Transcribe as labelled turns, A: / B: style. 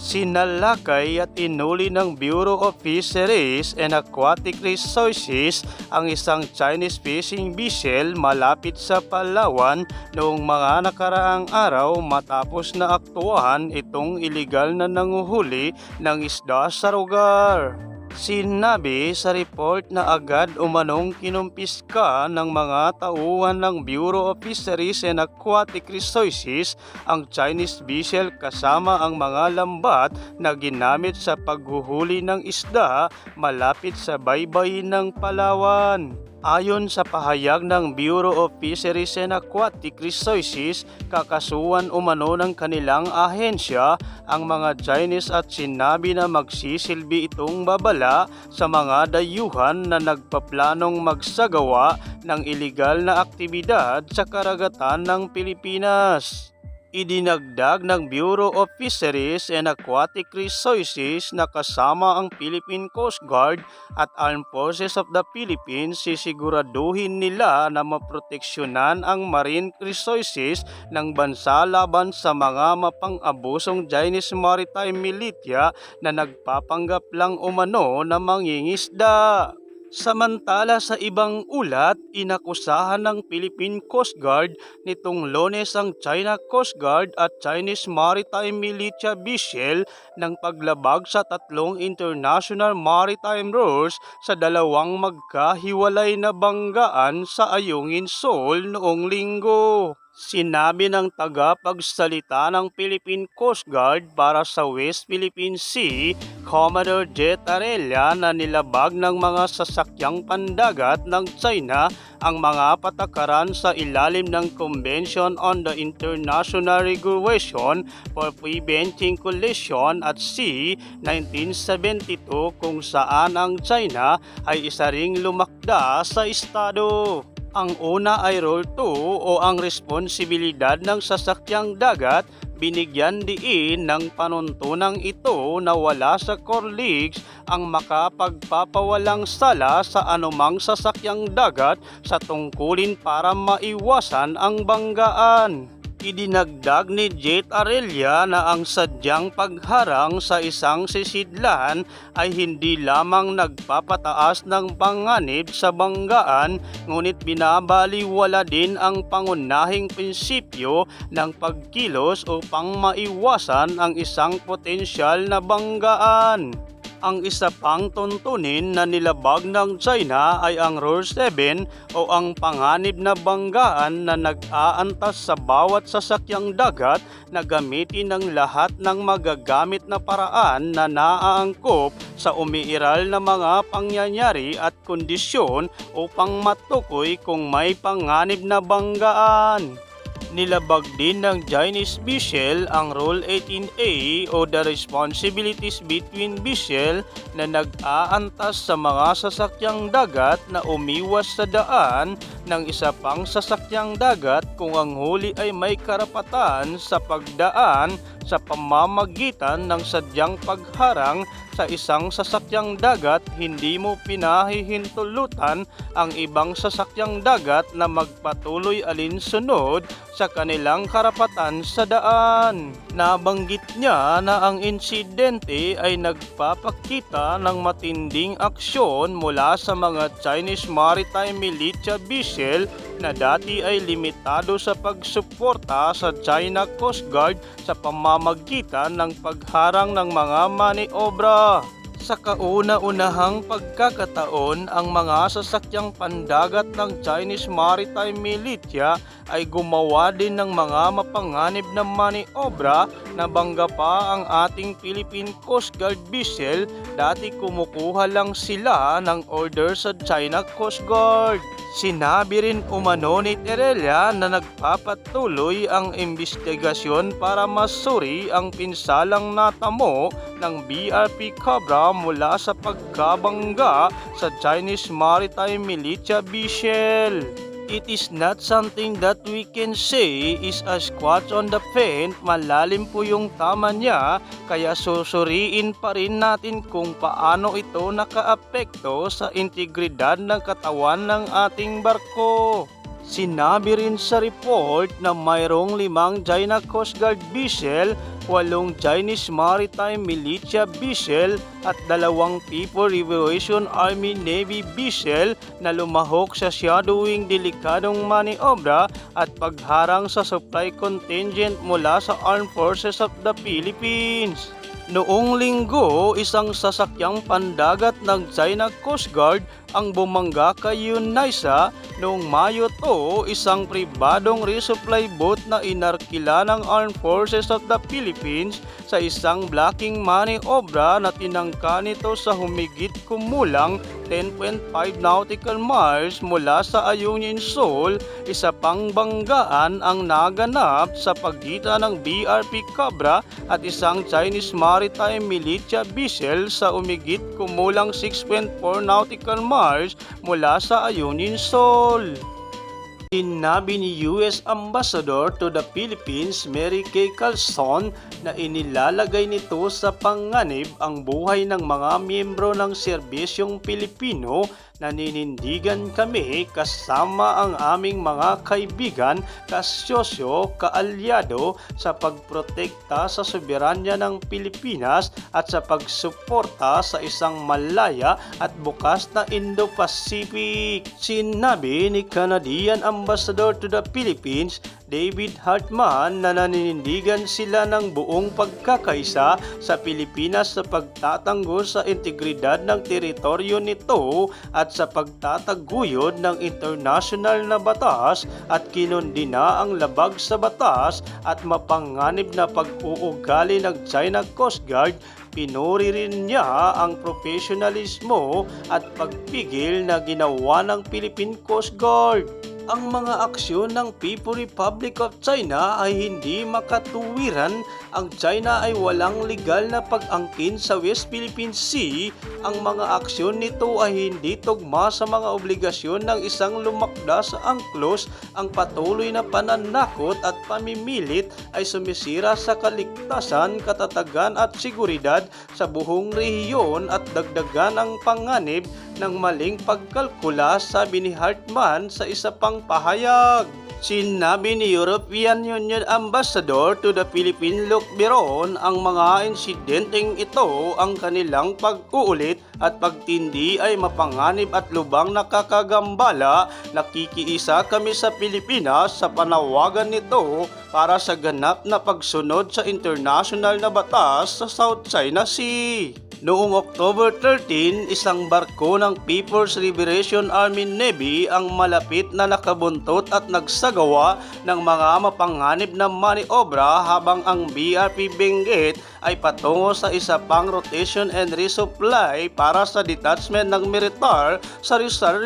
A: Sinalakay at inuli ng Bureau of Fisheries and Aquatic Resources ang isang Chinese fishing vessel malapit sa Palawan noong mga nakaraang araw matapos na aktuahan itong iligal na nanguhuli ng isda sa lugar. Sinabi sa report na agad umanong kinumpiska ng mga tauhan ng Bureau of Fisheries and Aquatic Resources ang Chinese vessel kasama ang mga lambat na ginamit sa paghuhuli ng isda malapit sa baybayin ng Palawan. Ayon sa pahayag ng Bureau of Fisheries and Aquatic Resources, kakasuhan umano ng kanilang ahensya ang mga Chinese at sinabi na magsisilbi itong babala sa mga dayuhan na nagpaplanong magsagawa ng ilegal na aktibidad sa karagatan ng Pilipinas. Idinagdag ng Bureau of Fisheries and Aquatic Resources na kasama ang Philippine Coast Guard at Armed Forces of the Philippines sisiguraduhin nila na maproteksyonan ang marine resources ng bansa laban sa mga mapang-abusong Chinese Maritime Militia na nagpapanggap lang umano na mangingisda. Samantala sa ibang ulat, inakusahan ng Philippine Coast Guard nitong lones ang China Coast Guard at Chinese Maritime Militia vessel ng paglabag sa tatlong international maritime rules sa dalawang magkahiwalay na banggaan sa Ayungin Shoal noong linggo. Sinabi ng tagapagsalita ng Philippine Coast Guard para sa West Philippine Sea, Commodore Jet Arella na nilabag ng mga sasakyang pandagat ng China ang mga patakaran sa ilalim ng Convention on the International Regulation for Preventing Collision at Sea 1972 kung saan ang China ay isa ring lumakda sa estado. Ang una ay Rule 2 o ang responsibilidad ng sasakyang dagat binigyan diin ng panuntunang ito na wala sa core ang makapagpapawalang sala sa anumang sasakyang dagat sa tungkulin para maiwasan ang banggaan. Idinagdag ni Jet Aurelia na ang sadyang pagharang sa isang sisidlan ay hindi lamang nagpapataas ng panganib sa banggaan ngunit binabaliwala din ang pangunahing prinsipyo ng pagkilos upang maiwasan ang isang potensyal na banggaan. Ang isa pang tuntunin na nilabag ng China ay ang Rule 7 o ang panganib na banggaan na nag-aantas sa bawat sasakyang dagat na gamitin ng lahat ng magagamit na paraan na naaangkop sa umiiral na mga pangyayari at kondisyon upang matukoy kung may panganib na banggaan. Nilabag din ng Chinese vessel ang Rule 18A o the responsibilities between vessel na nag-aantas sa mga sasakyang dagat na umiwas sa daan ng isa pang sasakyang dagat kung ang huli ay may karapatan sa pagdaan sa pamamagitan ng sadyang pagharang sa isang sasakyang dagat, hindi mo pinahihintulutan ang ibang sasakyang dagat na magpatuloy alinsunod sa kanilang karapatan sa daan. Nabanggit niya na ang insidente ay nagpapakita ng matinding aksyon mula sa mga Chinese Maritime Militia vessel na dati ay limitado sa pagsuporta sa China Coast Guard sa pamamagitan ng pagharang ng mga maniobra. Sa kauna-unahang pagkakataon, ang mga sasakyang pandagat ng Chinese Maritime Militia ay gumawa din ng mga mapanganib na maniobra na bangga pa ang ating Philippine Coast Guard vessel dati kumukuha lang sila ng order sa China Coast Guard. Sinabi rin umano ni Terelia na nagpapatuloy ang investigasyon para masuri ang pinsalang natamo ng BRP Cobra mula sa pagkabangga sa Chinese Maritime Militia vessel. It is not something that we can say is a squat on the paint. Malalim po yung tama niya, kaya susuriin pa rin natin kung paano ito nakaapekto sa integridad ng katawan ng ating barko. Sinabi rin sa report na mayroong limang China Coast Guard vessel walong Chinese Maritime Militia vessel at dalawang People Liberation Army Navy vessel na lumahok sa shadowing delikadong maniobra at pagharang sa supply contingent mula sa Armed Forces of the Philippines. Noong linggo, isang sasakyang pandagat ng China Coast Guard ang bumangga kay Yunaisa noong Mayo 2, isang pribadong resupply boat na inarkila ng Armed Forces of the Philippines sa isang blocking maniobra na tinangka nito sa humigit kumulang 10.5 nautical miles mula sa Ayungin Shoal, isa pang banggaan ang naganap sa pagitan ng BRP Cabra at isang Chinese Maritime Militia vessel sa umigit kumulang 6.4 nautical miles mula sa Ayungin Shoal. Sinabi ni US Ambassador to the Philippines Mary Kay Calzon na inilalagay nito sa panganib ang buhay ng mga miyembro ng serbisyong Pilipino naninindigan kami kasama ang aming mga kaibigan, kasosyo, kaalyado sa pagprotekta sa soberanya ng Pilipinas at sa pagsuporta sa isang malaya at bukas na Indo-Pacific. Sinabi ni Canadian Ambassador to the Philippines David Hartman na naninindigan sila ng buong pagkakaisa sa Pilipinas sa pagtatanggol sa integridad ng teritoryo nito at sa pagtataguyod ng international na batas at kinundina ang labag sa batas at mapanganib na pag-uugali ng China Coast Guard. Pinuri rin niya ang profesionalismo at pagpigil na ginawa ng Philippine Coast Guard ang mga aksyon ng People Republic of China ay hindi makatuwiran. Ang China ay walang legal na pag-angkin sa West Philippine Sea. Ang mga aksyon nito ay hindi tugma sa mga obligasyon ng isang lumakda sa angklos. Ang patuloy na pananakot at pamimilit ay sumisira sa kaligtasan, katatagan at seguridad sa buong rehiyon at dagdagan ang panganib ng maling pagkalkula sabi ni Hartman sa isa pang pahayag. Sinabi ni European Union Ambassador to the Philippine Luc Biron ang mga insidenteng ito ang kanilang pag-uulit at pagtindi ay mapanganib at lubang nakakagambala. Nakikiisa kami sa Pilipinas sa panawagan nito para sa ganap na pagsunod sa international na batas sa South China Sea. Noong October 13, isang barko ng People's Liberation Army Navy ang malapit na nakabuntot at nagsagawa ng mga mapanganib na maniobra habang ang BRP Benguet ay patungo sa isa pang rotation and resupply para sa detachment ng militar sa Rizal.